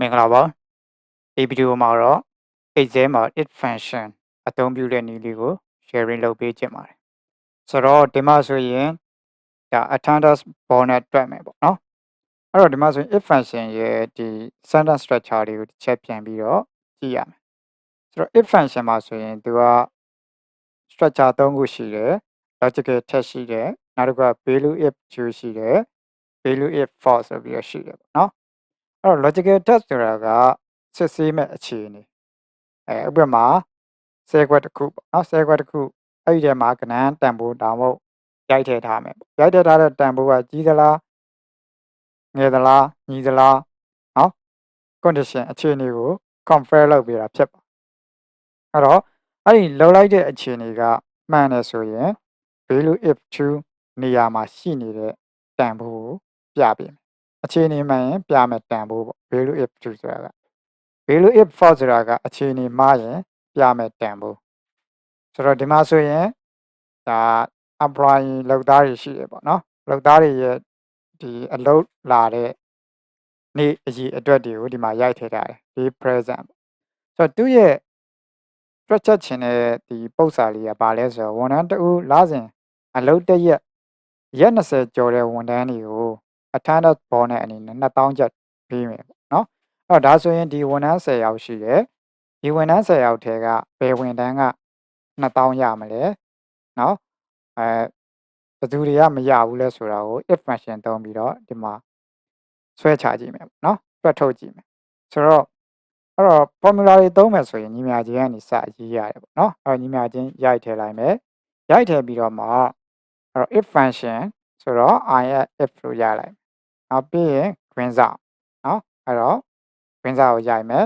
မင်္ဂလာပါဒီဗီဒီယိုမှာတော့ Excel မှာ if function အသုံးပြုတဲ့နည်းလေးကို sharing လုပ်ပေးခြင်းပါတယ်ဆိုတော့ဒီမှာဆိုရင်ဒါ attendance bonus တွက်မယ်ပေါ့နော်အဲ့တော့ဒီမှာဆိုရင် if function ရဲ့ဒီ sentence structure တွေကိုတစ်ချက်ပြန်ပြီးတော့ကြည့်ရမယ်ဆိုတော့ if function မှာဆိုရင်သူက structure ၃ခုရှိတယ် logical test ရှိတယ်နောက်တစ်ခုက value if true ရှိတယ် value if false ဆိုပြီးတော့ရှိတယ်ပေါ့နော်အဲ့ တော့ logical test ဆိုတာကစစ်ဆေးမဲ့အခြေအနေအဲဥပမာဆဲခွက်တစ်ခုပေါ့နော်ဆဲခွက်တစ်ခုအဲ့ဒီထဲမှာကဏ္ဍတန်ဖိုးတောင်မို့ရိုက်ထည့်ထားမယ်ပေါ့ရိုက်ထည့်ထားတဲ့တန်ဖိုးကကြီးသလားငယ်သလားညီသလားနော် condition အခြေအနေကို compare လုပ်ပေးတာဖြစ်ပါအဲ့တော့အဲ့ဒီလောက်လိုက်တဲ့အခြေအနေကမှန်တယ်ဆိုရင် value if true နေရာမှာရှိနေတဲ့တန်ဖိုးကိုပြပေးမယ် အခြေအနေမှန်ရင်ပြမယ်တန်ဖိုးပေါ့ value if true ဆိုတာက value if false ဆိုတာကအခြေအနေမှားရင်ပြမယ်တန်ဖိုးဆိုတော့ဒီမှာဆိုရင်ဒါ employee လုပ်သားတွေရှိတယ်ပေါ့နော်လုပ်သားတွေရဲ့ဒီအလုပ်လာတဲ့နေ့အရေးအတွက်တွေကိုဒီမှာရိုက်ထည့်ထားတယ်ဒီ present ဆိုတော့သူ့ရဲ့ structure ချင်တဲ့ဒီပု္ပ္ပစာလေးကဘာလဲဆိုတော့ဝန်ထမ်းတဦးလာစဉ်အလုပ်တစ်ရက်ရက်20ကျော်တဲ့ဝန်ထမ်းတွေကို attendance bonus အနေနဲ့2000ကျပ်ပေးမယ်ပေါ့နော်အဲ့တော့ဒါဆိုရင်ဒီဝန်ထမ်း10ယောက်ရှိတယ်ဒီဝန်ထမ်း10ယောက်ထဲကဘယ်ဝန်ထမ်းက2000ရမလဲနော်အဲဘယ်သူတွေကမရဘူးလဲဆိုတာကို if function သုံးပြီးတော့ဒီမှာဆွဲချကြည့်မယ်ပေါ့နော်တွက်ထုတ်ကြည့်မယ်ဆိုတော့အဲ့တော့ formula တွေသုံးမယ်ဆိုရင်ညီမချင်းကနေစရေးရတယ်ပေါ့နော်အဲ့တော့ညီမချင်းရိုက်ထည့်လိုက်မယ်ရိုက်ထည့်ပြီးတော့မှအဲ့တော့ if function ဆိုတော့ i ရဲ့ if လို့ရလိုက် နောက်ပြီးရင် green စာနော်အဲ့တော့ green စာကိုရိုက်မယ်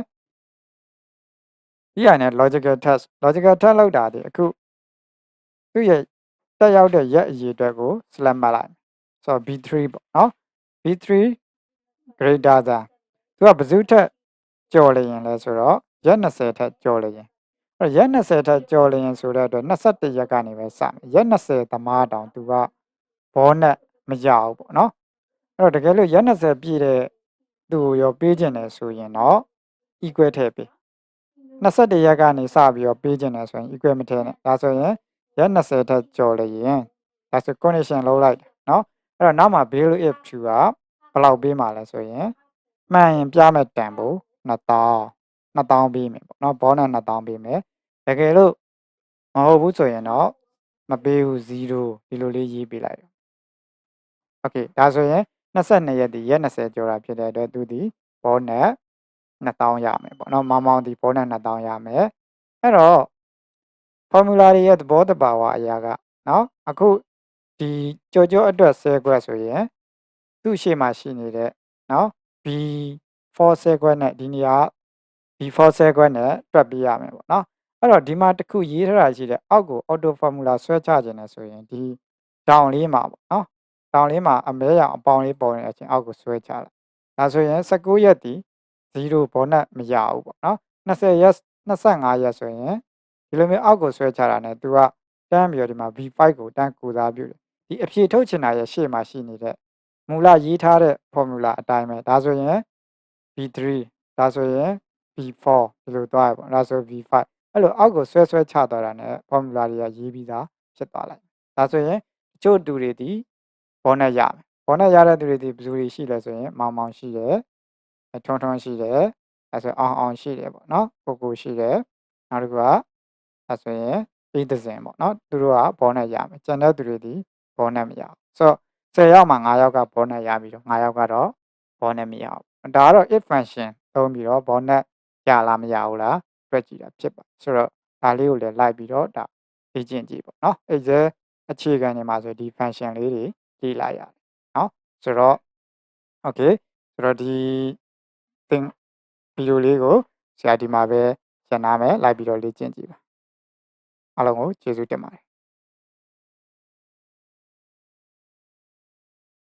ဒီအနေနဲ့ logical test logical test လောက်တာဒီအခုသူ့ရဲ့တက်ရောက်တဲ့ရက်အရေအတွက်ကို select မှတ်လိုက်ဆိုတော့ b3 ပေါ့နော် b3 greater than သူကဘယ်သူထက်ကျော်လျင်လဲဆိုတော့ရက်20ထက်ကျော်လျင်အဲ့ရက်20ထက်ကျော်လျင်ဆိုတဲ့အတွက်21ရက်ကနေပဲစမယ်ရက်20သမားတောင်သူကဘောနဲ့မရဘူးပေါ့နော် အဲ့တော့တကယ်လို့ရက်20ပြည့်တဲ့သူကိုရောပေးခြင်းတယ်ဆိုရင်တော့ equal ထည့်ပေး21ရက်ကနေစပြီးတော့ပေးခြင်းတယ်ဆိုရင် equal မထည့်နဲ့ဒါဆိုရင်ရက်20ထက်ကျော်လျင်ဒါဆို condition လုံးလိုက်တယ်နော်အဲ့တော့နောက်မှာ value if true ကဘယ်လောက်ပေးမှာလဲဆိုရင်မှန်ရင်ပြမဲ့တန်ဖို့2000 2000ပေးမယ်ပေါ့နော်ဘောနဲ့2000ပေးမယ်တကယ်လို့မဟုတ်ဘူးဆိုရင်တော့မပေးဘူး0ဒီလိုလေးရေးပေးလိုက်တယ်โอเคဒါဆိုရင် 22ရက်ဒီရက်20ကျော်တာဖြစ်တဲ့အတွက်သူဒီဘောနဲ့2000ရမယ်ပေါ့နော်မောင်မောင်ဒီဘောနဲ့2000ရမယ်အဲ့တော့ formula တွေရဲ့သဘောတဘာဝအရာကနော်အခုဒီကြော်ကြောအတွက်10ခွက်ဆိုရင်သူ့ရှေ့မှာရှိနေတဲ့နော် B4 10ခွက်နဲ့ဒီနေရာ B4 10ခွက်နဲ့တွက်ပေးရမယ်ပေါ့နော်အဲ့တော့ဒီမှာတစ်ခုရေးထားတာရှိတယ်အောက်ကို auto formula ဆွဲချခြင်းနဲ့ဆိုရင်ဒီ down လေးမှာပေါ့နော် down လေးမှာအမဲရောင်အပေါင်းလေးပေါ်နေတဲ့အချိန်အောက်ကိုဆွဲချလိုက်ဒါဆိုရင်19ရက်ဒီ0ဘောနက်မရဘူးပေါ့နော်20ရက်25ရက်ဆိုရင်ဒီလိုမျိုးအောက်ကိုဆွဲချတာနဲ့သူကတန်းပြီးတော့ဒီမှာ V5 ကိုတန်းကိုစားပြုတယ်ဒီအဖြေထုတ်ချင်တာရဲ့ရှေ့မှာရှိနေတဲ့မူလရေးထားတဲ့ formula အတိုင်းပဲဒါဆိုရင် V3 ဒါဆိုရင် V4 ဒီလိုသွားရပေါ့ဒါဆို V5 အဲ့လိုအောက်ကိုဆွဲဆွဲချသွားတာနဲ့ formula တွေကရေးပြီးသားဖြစ်သွားလိုက်ဒါဆိုရင်တချို့တူတွေဒီ ဘောနဲ့ရမယ်ဘောနဲ့ရတဲ့သူတွေဒီဘယ်သူတွေရှိလဲဆိုရင်မောင်မောင်ရှိတယ်ထွန်းထွန်းရှိတယ်အဲဆိုအောင်အောင်ရှိတယ်ပေါ့နော်ကိုကိုရှိတယ်နောက်တစ်ခုကအဲဆိုရင်ပြီးသစဉ်ပေါ့နော်သူတို့ကဘောနဲ့ရမယ်ကျန်တဲ့သူတွေဒီဘောနဲ့မရဘူးဆိုတော့10ယောက်မှာ9ယောက်ကဘောနဲ့ရပြီးတော့9ယောက်ကတော့ဘောနဲ့မရဘူးဒါကတော့ if function သုံးပြီးတော့ဘောနဲ့ရလားမရဘူးလားတွက်ကြည့်တာဖြစ်ပါဆိုတော့ဒါလေးကိုလည်းလိုက်ပြီးတော့ဒါလေ့ကျင့်ကြည့်ပေါ့နော် Excel အခြေခံနေမှာဆိုဒီ function လေးတွေ လေ့လာရတယ်နော်ဆိုတော့ okay ဆိုတော့ဒီသင်ဗီဒီယိုလေးကိုဆရာဒီမှာပဲရနာမယ်လိုက်ပြီးတော့လေ့ကျင့်ကြည့်ပါအားလုံးကိုကျေးဇူးတင်ပါတယ်